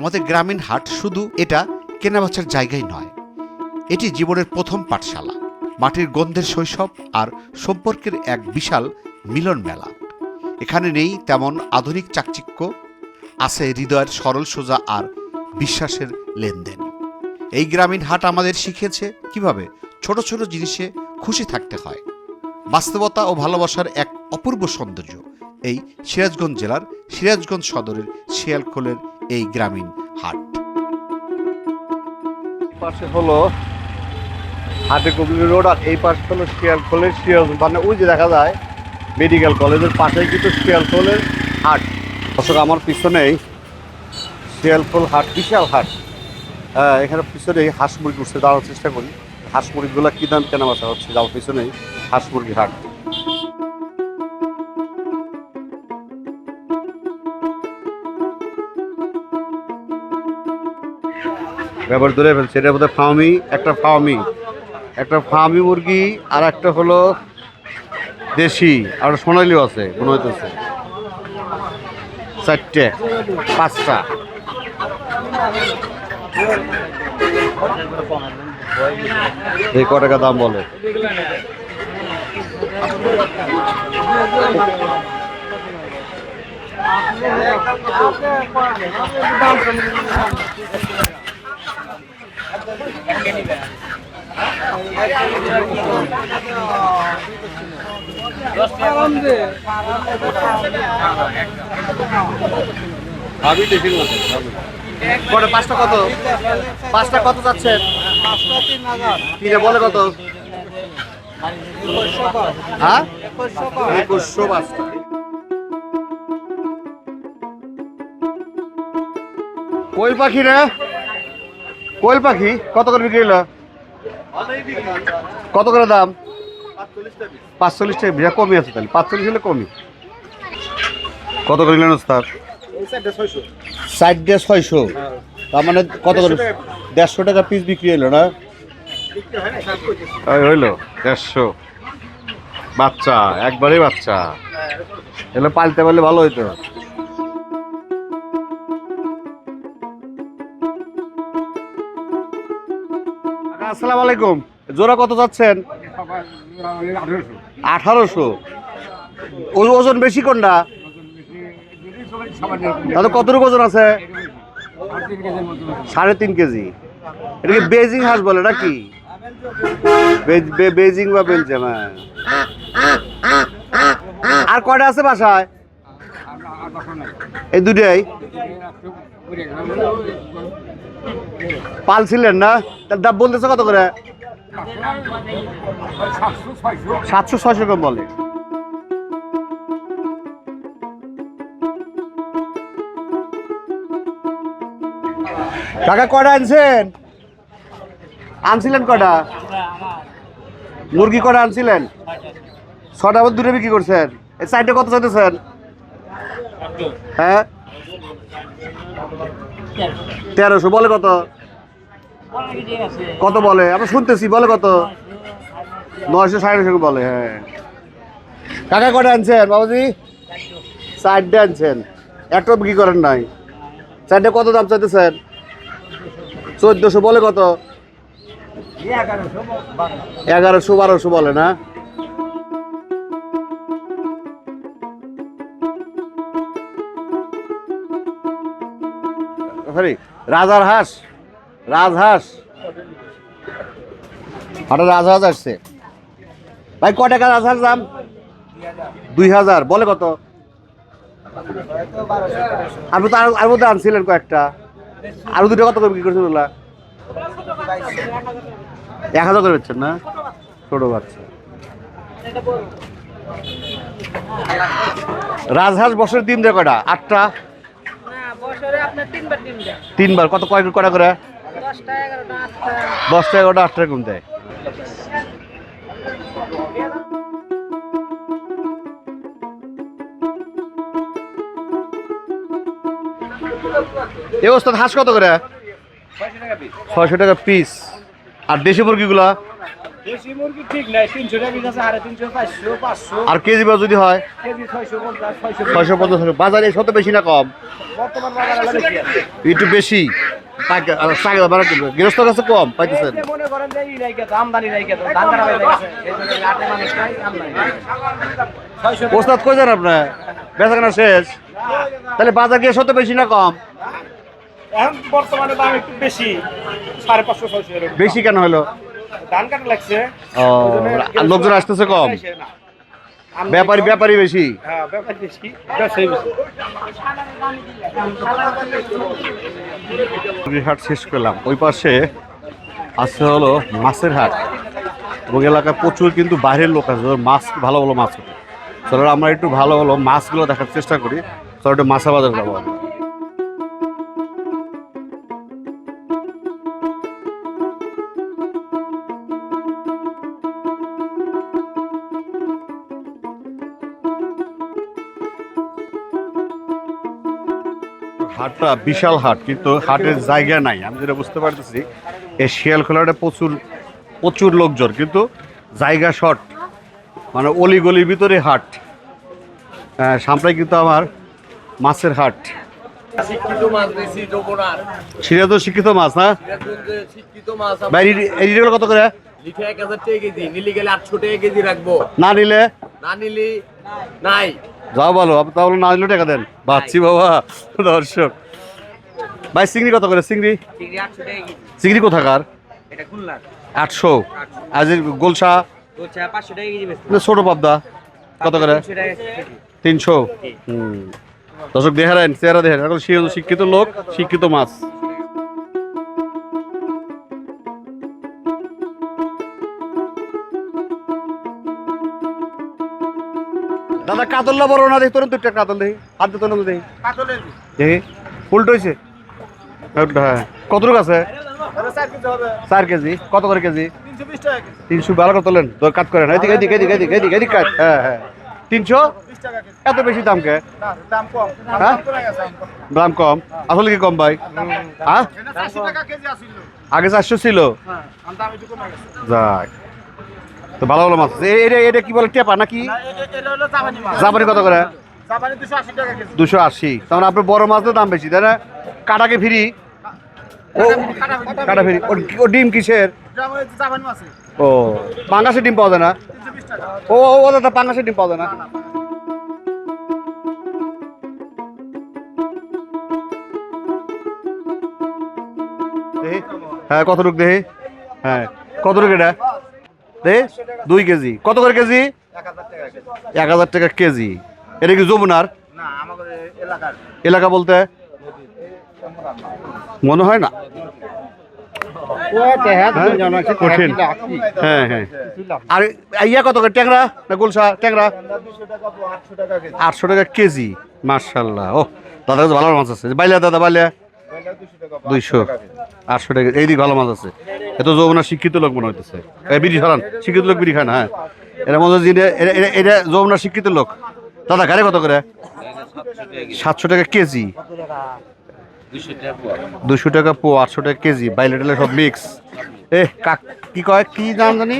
আমাদের গ্রামীণ হাট শুধু এটা কেনাবেচার জায়গাই নয়। এটি জীবনের প্রথম পাঠশালা, মাটির গন্ধের শৈশব আর সম্পর্কের এক বিশাল মিলন মেলা। এখানে নেই তেমন আধুনিক চাকচিক্য, আছে হৃদয়ের সরল সোজা আর বিশ্বাসের লেনদেন। এই গ্রামীণ হাট আমাদের শিখেছে কীভাবে ছোট ছোট জিনিসে খুশি থাকতে হয়। বাস্তবতা ও ভালোবাসার এক অপূর্ব সৌন্দর্য, এই সিরাজগঞ্জ জেলার সিরাজগঞ্জ সদরের শিয়ালখোলের এই গ্রামীণ হাট। পাশে হলো হাটে কুবলি রোড আর এই পাশে হলো শিয়ালখোলের শিয়াল মানে ওই যে দেখা যায় মেডিকেল কলেজের পাশেই কিন্তু শিয়ালখোলের হাট। দর্শক, আমার পিছনেই শিয়ালখোল হাট, বিশাল হাট। হ্যাঁ এখানে পিছনে হাঁস মুরগি উঠছে, দাঁড়ানোর চেষ্টা করি। হাঁস মুরগিগুলো কী দাম কেনা বাসা হচ্ছে? যাওয়ার পিছনেই হাঁস মুরগি হাট। ব্যাপার ধরে ফেলছে এটা বোধহয় ফার্মি একটা ফার্মি একটা ফার্মি মুরগি আর একটা হলো দেশি, আর সোনালিও আছে, মনে হইতেছে। চারটে, পাঁচটা। এই ক টাকা দাম বলে? কটা পাঁচটা কত? পাঁচটা কত যাচ্ছে? তিনে বলে কত? হ্যাঁ? একুশশো কোয়েল পাখি রে? কোয়েল পাখি কত করে বিক্রি হলো? কত করে দাম? পাঁচচল্লিশ টাকা বিরা কমই আছে তাহলে পাঁচচল্লিশ হলে কমই। কত করে নিলেন স্যার ষাট দিয়ে ছয়শো। তার মানে কত করে? দেড়শো টাকা পিস বিক্রি হলো না? হইল দেড়শো। বাচ্চা একবারেই বাচ্চা। এগুলো পালতে পারলে ভালো হইতো। আসসালামু আলাইকুম। জোড়া কত যাচ্ছেন? আঠারোশো। ওজন বেশি কোনটা? তাহলে কতটুকু ওজন আছে? সাড়ে তিন কেজি। এটা কি বেজিং হাঁস বলে নাকি? বেজিং বা বেলজিয়াম হ্যাঁ। আর কয়টা আছে বাসায়? এই দুটাই পালছিলেন না? তার দাম বলতেছে কত করে? সাতশো ছয়শো কম বলে। টাকা কটা আনছেন? আনছিলেন কটা মুরগি কটা আনছিলেন? ছটা আবার দূরে বিক্রি করছেন। এই সাইডে কত চাইতেছেন? হ্যাঁ? তেরোশো, বলে কত? কত বলে? আমরা শুনতেছি, বলে কত? নয়শো, সাড়ে নয়শো বলে হ্যাঁ। কাকা কটা আনছেন, বাবুজি? চারটে আনছেন। একটা বিক্রি করেন নাই। সাইডে কত দাম চাইতেছেন? চোদ্দশো বলে কত? এগারোশো, বারোশো বলে না? সরি, রাজার হাঁস রাজহাঁস হঠাৎ রাজহাঁস আসছে। ভাই, ক টাকা রাজহাঁস দাম? দুই হাজার, বলে কত? আপনি তো আর- মধ্যে আনছিলেন কয়েকটা। আরও দুটো কত করে বিক্রি করছেন ওগুলা? এক হাজার করে বেচছেন না? ছোট বাচ্চা। রাজহাঁস বছরের দিন দেয় কটা আটটা? তিনবার কত কয় কটা করে? দশটা এগারোটা আটটা। দশটা এগারোটা আটটা এরকম দেয়। এ ওস্তাদ হাঁস কত করে? ছয়শো টাকা পিস আর দেশি মুরগিগুলা? দেশি মুরগি ঠিক নাই তিনশো টাকা আছে সাড়ে তিনশো চারশো পাঁচশো। আর কেজি বা যদি হয়? কেজি ছয়শো পঞ্চাশ ছয়শো ছয়শো পঞ্চাশ বাজারে শত বেশি না কম? বর্তমান বাজার। একটু বেশি। গৃহস্থ কাছে কম পাইতেছেন। ওস্তাদ কই যান আপনার বেচা কেনা শেষ। তাহলে বাজার গিয়ে শত বেশি না কম? এখন বর্তমানে দাম একটু বেশি সাড়ে পাঁচশো ছয়শো বেশি কেন হলো? ধান কাটা লাগছে। ও লোকজন আসতেছে কম? ব্যাপারী ব্যাপারী বেশি? হ্যাঁ ব্যাপারী বেশি। ব্যবসায়ী বেশি। হাট শেষ করলাম। ওই পাশে আছে হলো মাছের হাট। এবং এলাকায় প্রচুর কিন্তু বাইরের লোক আছে মাছ ভালো ভালো মাছ ওঠে। চলো আমরা একটু ভালো ভালো মাছগুলো দেখার চেষ্টা করি। চলো একটু মাছা বাজার যাব। হাটটা বিশাল হাট কিন্তু হাটের জায়গা নাই। আমি যেটা বুঝতে পারতেছি এই শিয়াল খোলাটা প্রচুর প্রচুর লোকজন কিন্তু জায়গা শর্ট মানে অলি গলির ভিতরে হাট। সামনে কিন্তু আমার মাছের হাট। শিক্ষিত মাছ শিক্ষিত না? কত করে? না নিলে? না নিলি? নাই। যাও ভালো আপনি তাহলে না নিলে টাকা দেন। বাচ্চি বাবা দর্শক। ভাই চিংড়ি কত করে? চিংড়ি? চিংড়ি কোথাকার? আটশো। আজ গোলসা? ছোট পাবদা। কত করে? তিনশো হুম। দর্শক দেখারেন চেহারা দেখেন এখন শিক্ষিত লোক শিক্ষিত মাছ। দাদা কাতল্লা বড় না দেখি, তোর দুইটা কাতল দেখি, হাত দিতে দেখি। দেখি, উল্টো হয়েছে হ্যাঁ কত লোক আছে? চার কেজি, কত করে কেজি? তিনশো ভালো করে তোলেন তো কাট করেন। এদিকে এদিকে এদিকে এদিকে এদিকে এদিকে কাট। হ্যাঁ হ্যাঁ। তিনশো? এত বেশি দাম কে? হ্যাঁ? দাম কম। আসলে কি কম ভাই? হ্যাঁ? আগে চারশো ছিল। যাক। তো ভালো ভালো মাছ এটা এটা কি বলে টেপা নাকি? জাপানি কত করে? দুশো আশি তার মানে আপনার বড় মাছের দাম বেশি তাই না? কাটাকে ফিরি? ও কাটা ফিরি। ও ডিম কিসের? ও পাঙ্গাসের ডিম পাওয়া যায় না? ও ও দাদা পাঙ্গাসের ডিম পাওয়া যায় না? হ্যাঁ কত রুক দেখি হ্যাঁ। কত রুক এটা? দুই কেজি। কত করে কেজি? এক হাজার টাকা কেজি। এটা কি যমুনার? এলাকা বলতে? মনে হয় না। হ্যাঁ? কঠিন। হ্যাঁ হ্যাঁ। আর ইয়া কত করে ট্যাংরা না গোলসা ট্যাংরা? আটশো টাকা কেজি। মার্শাল্লাহ ও দাদা কাছে ভালো মাছ আছে। বাইলিয়া দাদা বাইলিয়া দুইশো আটশো টাকা এই দিক ভালো মাছ আছে। এত যৌবনা শিক্ষিত লোক মনে হইতেছে। বিড়ি সরান শিক্ষিত লোক বিড়ি খায় না হ্যাঁ। এরা মনে হচ্ছে এটা- এটা- এটা যৌবনা শিক্ষিত লোক। দাদা, গাড়ি কত করে? সাতশো টাকা কেজি। দুশো টাকা পো আটশো টাকা কেজি, বাইলে টাইলে সব মিক্স এ, কাক কি কয়? কি নাম জানি?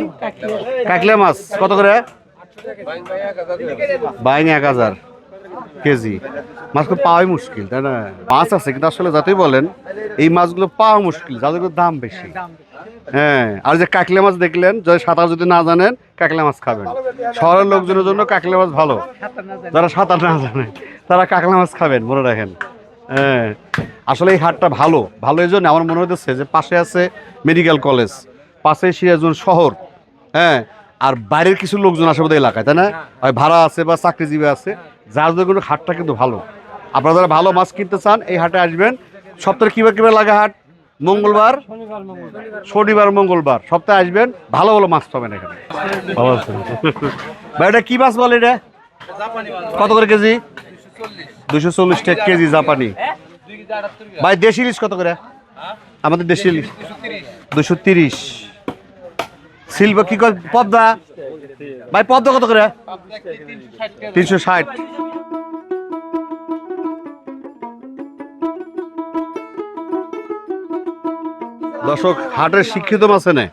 কাকলে মাছ, কত করে? বাইং এক হাজার কেজি। মাছ তো পাওয়াই মুশকিল, তাই না? মাছ আছে, কিন্তু আসলে যাতেই বলেন, এই মাছগুলো পাওয়া মুশকিল, যাদের দাম বেশি। হ্যাঁ আর যে কাকলে মাছ দেখলেন যদি সাঁতার যদি না জানেন, কাকলে মাছ খাবেন। শহরের লোকজনের জন্য কাকলে মাছ ভালো। যারা সাঁতার না জানে, তারা কাকলে মাছ খাবেন, মনে রাখেন। হ্যাঁ আসলে এই হাটটা ভালো। ভালো এই জন্য আমার মনে হইতেছে যে পাশে আছে মেডিকেল কলেজ, পাশে সিরাজগঞ্জ শহর হ্যাঁ আর বাইরের কিছু লোকজন আসে বোধহয় এলাকায়, তাই না? ভাড়া আছে বা চাকরিজীবী আছে, যার জন্য হাটটা কিন্তু ভালো। আপনারা যারা ভালো মাছ কিনতে চান, এই হাটে আসবেন। সপ্তাহে কীভাবে কীভাবে লাগে হাট মঙ্গলবার? শনিবার মঙ্গলবার। সপ্তাহে আসবেন। ভালো ভালো মাছ পাবেন এখানে। ভাই এটা কি মাছ বলে এটা? কত করে কেজি? দুশো চল্লিশ টাকা কেজি জাপানি। ভাই দেশি ইলিশ কত করে? আমাদের দেশি ইলিশ। দুশো তিরিশ। শিল্প কি কয়? পদ্মা? ভাই পদ্মা কত করে? তিনশো ষাট। দর্শক, হাটের শিক্ষিত মাছ এনে।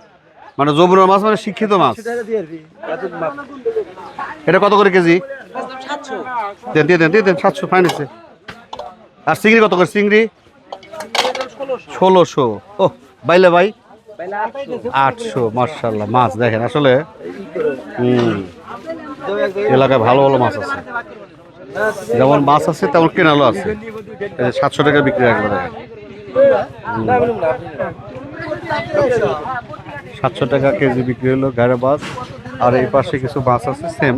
মানে যমুনার মাছ মানে শিক্ষিত মাছ। এটা কত করে কেজি? দেন, দিয়ে দেন সাতশো ফাইন আছে। আর চিংড়ি কত করে? চিংড়ি? ষোলোশো। ও বাইলে ভাই? আটশো মার্শাল্লাহ মাছ দেখেন আসলে। এলাকায় ভালো ভালো মাছ আছে। যেমন মাছ আছে, তেমন কেনালো আছে। সাতশো টাকা বিক্রি রাখবে সাতশো টাকা কেজি বিক্রি হলো গাড়ি মাছ আর এই পাশে কিছু মাছ আছে সেম।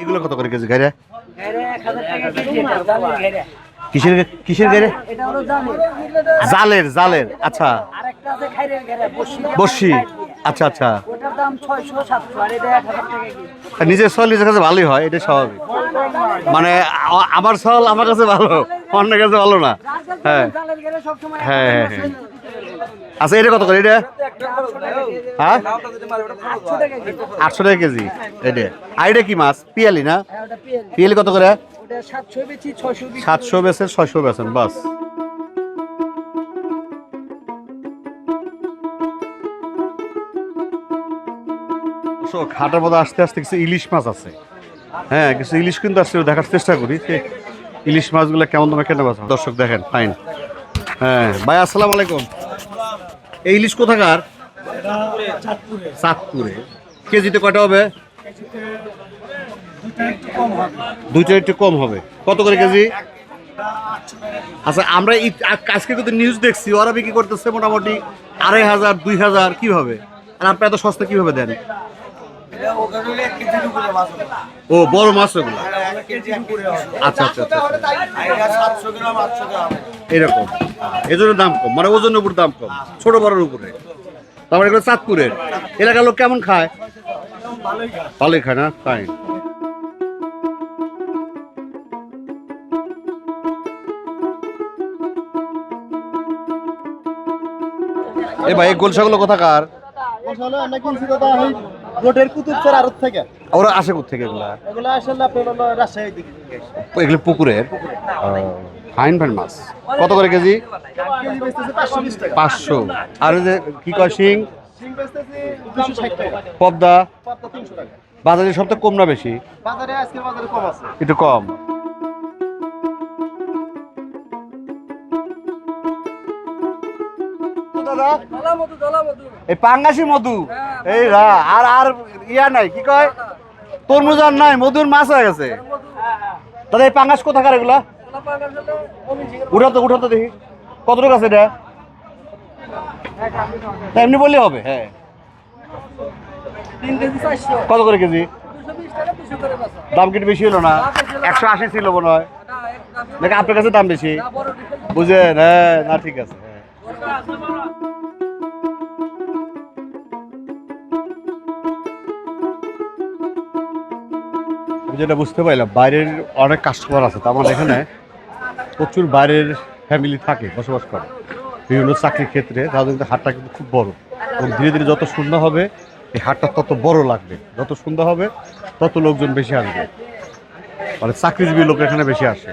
এগুলো কত করে কেজি গাড়ি? কিসের কিসের জালের জালের আচ্ছা। বসি আচ্ছা আচ্ছা। দাম ছয়শো সাতশো আর এটা এক হাজার টাকা কেজি। নিজের সল নিজের কাছে ভালোই হয় এটা স্বাভাবিক। মানে আ- আমার সল আমার কাছে ভালো অন্যের কাছে ভালো না। হ্যাঁ। হ্যাঁ হ্যাঁ হ্যাঁ। আচ্ছা এটা কত করে এটা? হ্যাঁ? আটশো টাকা কেজি এটা। আর এটা কি মাছ? পিয়ালি না? হ্যাঁ ওটা পিয়ালি। কত করে? ওটা সাতশো বেচি ছয়শো সাতশো বেছেন ছয়শো বাস। খাটার মধ্যে আস্তে আস্তে কিছু ইলিশ মাছ আছে। হ্যাঁ কিছু ইলিশ কিন্তু আসছে দেখার চেষ্টা করি যে ইলিশ মাছগুলো কেমন দামে কেনা বাস দর্শক দেখেন, ফাইন। হ্যাঁ ভাই, আসসালামু আলাইকুম। এই ইলিশ কোথাকার? চাঁদপুরে। কেজিতে কয়টা হবে? দুইটা একটু কম হবে। কত করে কেজি? আচ্ছা আমরা আজকে কিন্তু নিউজ দেখছি, ওরা বিক্রি করতেছে মোটামুটি আড়াই হাজার, দুই হাজার, কীভাবে? আর আপনি এত সস্তা কীভাবে দেন? ও বড় মাছ ওগুলো? আচ্ছা আচ্ছা আচ্ছা এরকম। এই জন্য দাম কম মানে ওজনের উপর দাম কম ছোট বড়ের উপরে। তারপরে এগুলো চাঁদপুরের। এলাকার লোক কেমন খায়? ভালোই খায়। না? ফাইন এ ভাই এই গোলসাগুলো কোথাকার? আসলে আমরা কিনছি দাদা ওই কুতুব স্যার আরত থেকে। ওরা আসে কোথেকে এগুলা? এগুলো আসলে আপনার হলো রাজশাহী দিকে থেকে আসে। এগুলো পুকুরের? ফাইন ফাইন মাছ। কত করে কেজি? কেজি বেচতেছে পাঁচশো বিশ টাকা। পাঁচশো। আর ওই যে কি কয় শিং? সিং বেচতেছে টাকা। পদ্মা? পাতা তিনশো টাকা। বাজারে সব তো কম না বেশি? বাজারে আজকের বাজারে কম আছে। একটু কম। দাদা? এই পাঙ্গাসি মধু? এই রা আর আর ইয়া নাই কি কয়? তরমুজ আর নাই মধুর মাছ হয়ে গেছে। দাদা এই পাঙ্গাস কোথাকার এগুলা? উঠা তো উঠা তো দেখি। কত টাকা আছে এটা? এমনি বললে হবে। হ্যাঁ। কেজি কত করে কেজি? দাম কিন্তু বেশি হলো না? একশো আশি ছিল মনে হয়। নাকি আপনার কাছে দাম বেশি? বুঝেন হ্যাঁ না ঠিক আছে হ্যাঁ। আমি যেটা বুঝতে পারলাম, বাইরের অনেক কাস্টমার আছে তো আমার এখানে প্রচুর বাইরের ফ্যামিলি থাকে, বসবাস করে। বিভিন্ন চাকরির ক্ষেত্রে তাদের কিন্তু হাটটা কিন্তু খুব বড়। এবং ধীরে ধীরে যত সুন্দর হবে, এই হাটটা তত বড় লাগবে। যত সুন্দর হবে, তত লোকজন বেশি আসবে। মানে চাকরিজীবী লোক এখানে বেশি আসে।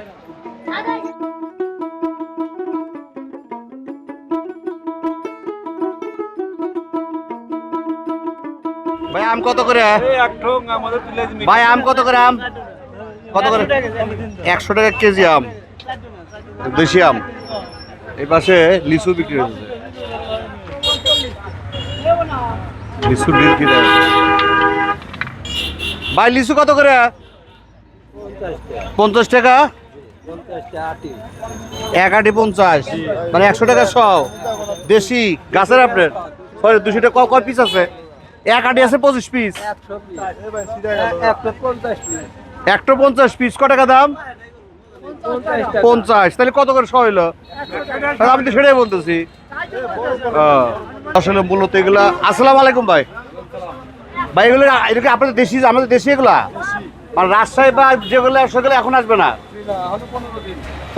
ভাই আম কত করে? ভাই আম কত করে আম? কত করে? একশো টাকা কেজি। আম। দেশি আম। এই পাশে লিচু বিক্রি হচ্ছে। লিচু বিক্রি ভাই লিচু কত করে? পঞ্চাশ টাকা। এক আটি পঞ্চাশ। মানে একশো টাকা সহ। দেশি গাছের আপনার। দুশো টাকা। ক- কয় পিস আছে? এক আটি আছে পঁচিশ পিস একটা পঞ্চাশ পিস ক টাকা দাম? পঞ্চাশ। তাহলে কত করে সহ তাহলে আমি তো সেটাই বলতেছি। আসলে মূলত এগুলা আসসালামু আলাইকুম ভাই। ভাই এগুলো এটা কি আপনাদের দেশি আমাদের দেশি এগুলা? মানে রাজশাহী বা যেগুলো সেগুলো এখন আসবে না?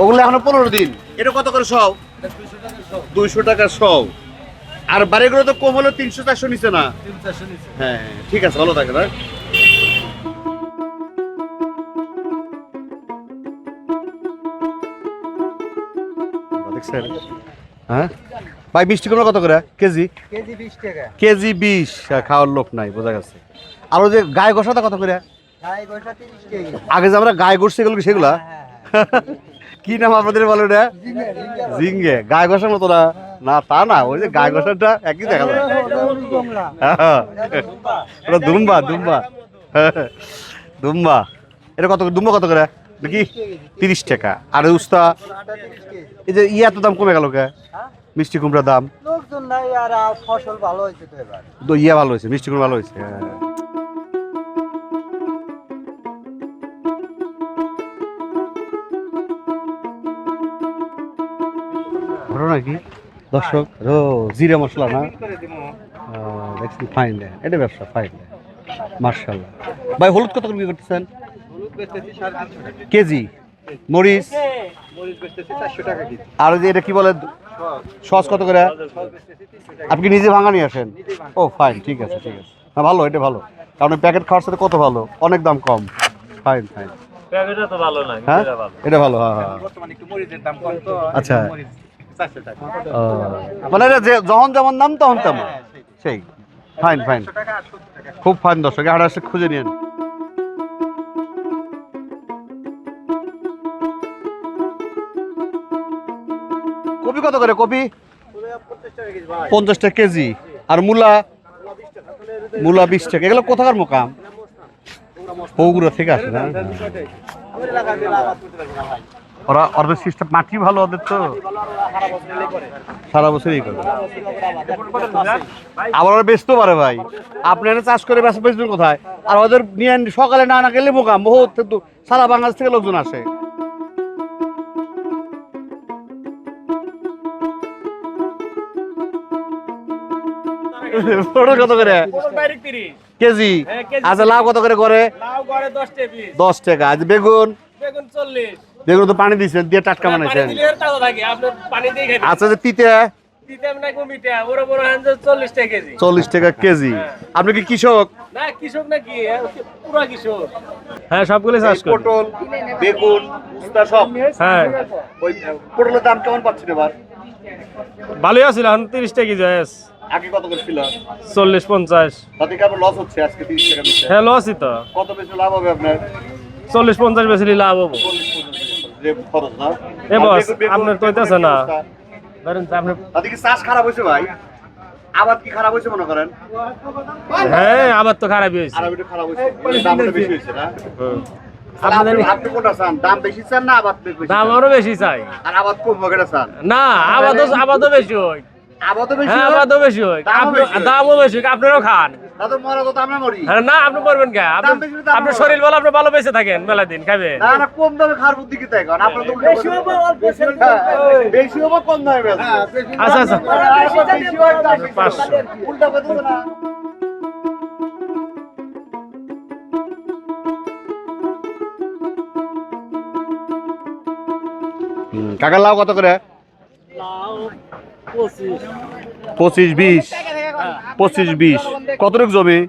ওগুলো এখনও পনেরো দিন। এটা কত করে সব? দুইশো টাকা সব। আর বাড়িগুলো তো কম হলো তিনশো চারশো নিচে না? হ্যাঁ হ্যাঁ, ঠিক আছে ভালো থাকে না দেখছেন হ্যাঁ? ভাই মিষ্টি কুমড়া কত করে? কেজি? কেজি বিশ টাকা। কেজি বিশ হ্যাঁ, খাওয়ার লোক নাই বোঝা গেছে। আর ওই যে গায়ে গোসাটা কত করে? আগে যে আমরা গায়ে গোস সেগুলো? সেগুলা কি নাম আপনাদের বলে ওটা? জিঙ্গে গায়ে ঘষার মতো না? না তা না ওই যে গায়ে ঘষাটা একই দেখা যায়। হ্যাঁ, ওটা দুম্বা দুম্বা দুম্বা এটা কত করে? দুম্বা কত করে? নাকি তিরিশ টাকা। আর উস্তা এই যে ইয়া তো দাম কমে গেল কে? মিষ্টি কুমড়ার দাম। লোকজন নাই আর আর ফসল ভালো হয়েছে তো ইয়া ভালো হয়েছে মিষ্টি কুমড়া ভালো হয়েছে হ্যাঁ। ঘটনা কি? দর্শক ও জিরা মশলা না? দেখছি ফাইন এটা ব্যবসা ফাইন মার্শাল্লাহ ভাই হলুদ কত করে বিক্রি করতেছেন? কেজি। মরিচ? আর ওই যে এটা কি বলে? সস কত করে? আপনি নিজে ভাঙা নিয়ে আসেন? ও ফাইন ঠিক আছে ঠিক আছে। না ভালো এটা ভালো। কারণ প্যাকেট খাওয়ার সাথে কত ভালো? অনেক দাম কম। ফাইন ফাইন প্যাকেটটা তো ভালো না হ্যাঁ? এটা ভালো হ্যাঁ হ্যাঁ। বর্তমানে একটু মরিচের দাম কম তো আচ্ছা মানে যখন যেমন দাম তখন তেমন। সেই ফাইন ফাইন খুব ফাইন দর্শক হাট আসলে খুঁজে নিন। কপি কত করে, কপি? পঞ্চাশ টাকা কেজি। আর মূলা? মূলা বিশ টাকা। এগুলো কোথাকার মোকাম? বগুড়া থেকে আসে না? ওরা ওদের সিস্টেম মাটি ভালো ওদের তো। সারা বছরই করে। আবার ওরা বেচতেও পারে ভাই। আপনি এনে চাষ করে বেচা বেচবেন কোথায়? আর ওদের নিয়ে সকালে না না গেলে মোকাম বহুত কিন্তু সারা বাংলাদেশ থেকে লোকজন আসে। পটল কত করে? কেজি? আচ্ছা লাউ কত করে করে? দশ টাকা আজ বেগুন? বেগুন তো পানি দিচ্ছেন দিয়ে টাটকা বানাইছেন। আচ্ছা যে তিতে? চল্লিশ টাকা কেজি। আপনি কি কৃষক? হ্যাঁ সবগুলো চাষ করি। পটল বেগুন উস্তা সব। হ্যাঁ। ওই পটলের দাম কেমন পাচ্ছেন এবার? ভালোই আছিল এখন তিরিশ টাকা কেজি হয়েছে। আগে কত করে ছিল চল্লিশ পঞ্চাশ। তাতে কেমন লস হচ্ছে আজকে তিরিশ টাকা দিচ্ছে হ্যাঁ লসই তো। কত বেশি লাভ হবে আপনার? চল্লিশ পঞ্চাশ বেশি লাভ হবে। এ বস, বেগুন- বেগুন- আপনার তো হইতাছে না। ধরেন আপনি তাতে কি চাষ খারাপ হয়েছে ভাই। আবাদ কি খারাপ হয়েছে মনে করেন? হ্যাঁ আবাদ তো খারাপই হয়েছে আর একটু খারাপ হয়েছে দামটা বেশি হয়েছে না? দাম বেশি চান না আবাদ দাম চান? আরও বেশি চাই। আর আবাদ কম চান? না আবাদও আবাদও বেশি হয়। বেশি হ্যাঁ? আবাদও বেশি দামও বেশি। দামও বেশি আপনারাও খান। তা তো মরা তো আমরা মরি। না আপনি করবেন কে? আপনি দাম বেশি হলে দাম আপনার শরীর বলে আপনি ভালো বেঁচে থাকেন মেলা দিন খাবেন না না কম দামে খাওয়ার বুদ্ধি কি তাই? কারণ আপনার তো উল্টো বেশি হবে, অল্প সেল বেশি হবে কম দামে আচ্ছা আচ্ছা। আর আবার বেশি দাম। বেশি। পাঁচশো। উল্টা বেচবে কাকার লাউ কত করে? পঁচিশ, বিশ পঁচিশ, বিশ। কতটুক জমি?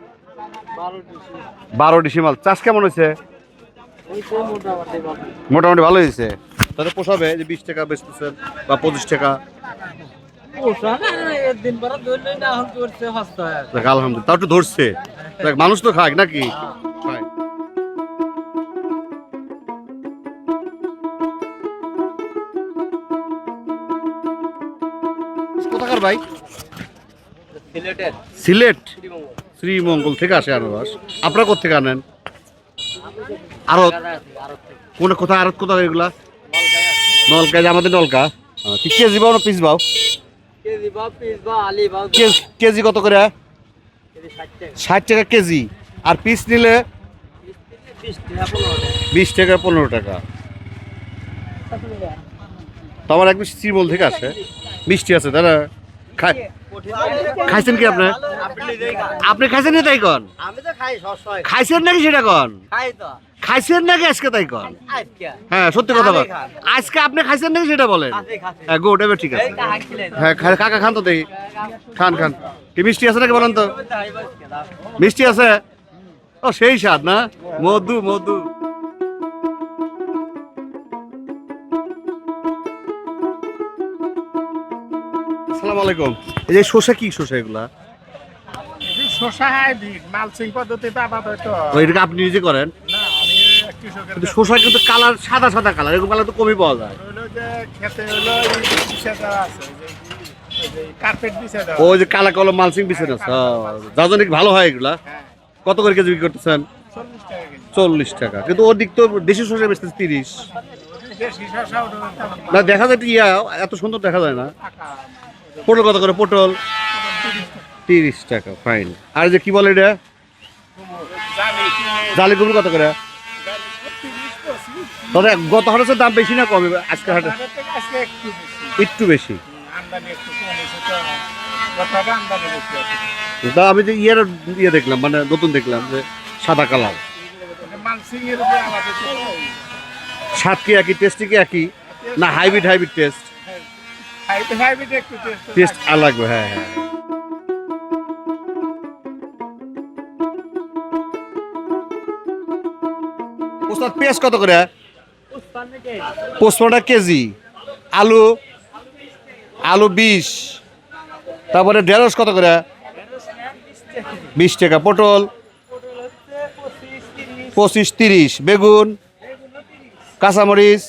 বারো ডিসিমাল চাষ কেমন হয়েছে? মোটামুটি ভালো হয়েছে। তাহলে পোষাবে যে বিশ টাকা বেচতেছেন বা পঁচিশ টাকা? আলহামদুলিল্লাহ। তাও একটু ধরছে। মানুষ তো খাক নাকি? খায়। ভাই? সিলেট? শ্রীমঙ্গল থেকে আসে আনারস আপনারা কোথেকে আনেন? আরত কোন কোথায় আরত কোথায় এগুলা? নলকা যে আমাদের নলকা। কি কেজি বাও না পিস বাও? কেজি কত করে? ষাট টাকা। কেজি। আর পিস নিলে? বিশ টাকা পনেরো টাকা। তো আমার এক শ্রীমল থেকে আসে। মিষ্টি আছে তারা খাই খাইছেন কি আপনি? আপনি খাইছেন না তাই কন? আমি তো খাই সবসময়। খাইছেন নাকি সেটা কন? খাই তো। খাইছেন নাকি আজকে তাই কন? আজকে। হ্যাঁ সত্যি কথা বল। আজকে আপনি খাইছেন নাকি সেটা বলেন? হ্যাঁ গুড এবার ঠিক আছে। হ্যাঁ খা- কাকা খান তো দেখি। খান খান। কি মিষ্টি আছে নাকি বলেন তো। মিষ্টি আছে? ও সেই স্বাদ না? মধু মধু। আলাইকুম। এই যে শসা কি শসা এগুলা? হাইব্রিড মালচিং পদ্ধতিতে এটাকে আপনি নিজে করেন? কিন্তু শসা কিন্তু কালার সাদা সাদা কালার এরকম কালার তো কমই পাওয়া যায়। খেতে হলো ওই যে কালা মালসিং দার্জিলিং ভালো হয় এগুলা? হ্যাঁ। কত করে কেজি বিক্রি করতেছেন? চল্লিশ টাকা কিন্তু ওর দিক তো দেশি শসা বেচতেছে তিরিশ। না দেখা যায় ইয়া এত সুন্দর দেখা যায় না। পটল কত করে পটল? তিরিশ টাকা ফাইন আর যে কি বলে এটা? জালি কুমড়ো কত করে? তবে গত হাটের দাম বেশি না কমে? আজকে হাটে একটু বেশি। আমি যে ইয়ের ইয়ে দেখলাম মানে নতুন দেখলাম যে সাদা কালার। স্বাদ কি একই টেস্ট কি একই? না হাইব্রিড হাইব্রিড টেস্ট টেস্ট আলাদা হ্যাঁ হ্যাঁ। ওস্তাদ, পেঁয়াজ কত করে? পঁচপনটা কেজি। আলু আলু বিশ। তারপরে ঢেঁড়স কত করে? বিশ টাকা। পটল, পঁচিশ তিরিশ। বেগুন, কাঁচামরিচ,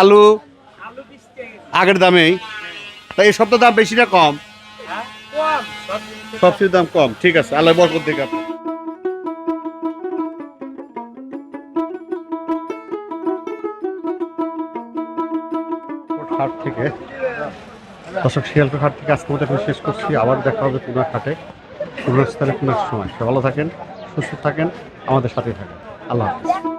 আলু আগের দামেই। তাই এই সপ্তাহ দাম বেশি না কম? সবচেয়ে দাম কম, ঠিক আছে। আল্লাহ বরকত দিক আপনি হাট থেকে, দর্শক শিয়ালপুর হাট থেকে আজকে মতো শেষ করছি। আবার দেখা হবে পুনর হাটে পুনর স্থানে পুনর সময় সে ভালো থাকেন, সুস্থ থাকেন, আমাদের সাথে থাকেন। আল্লাহ হাফিজ।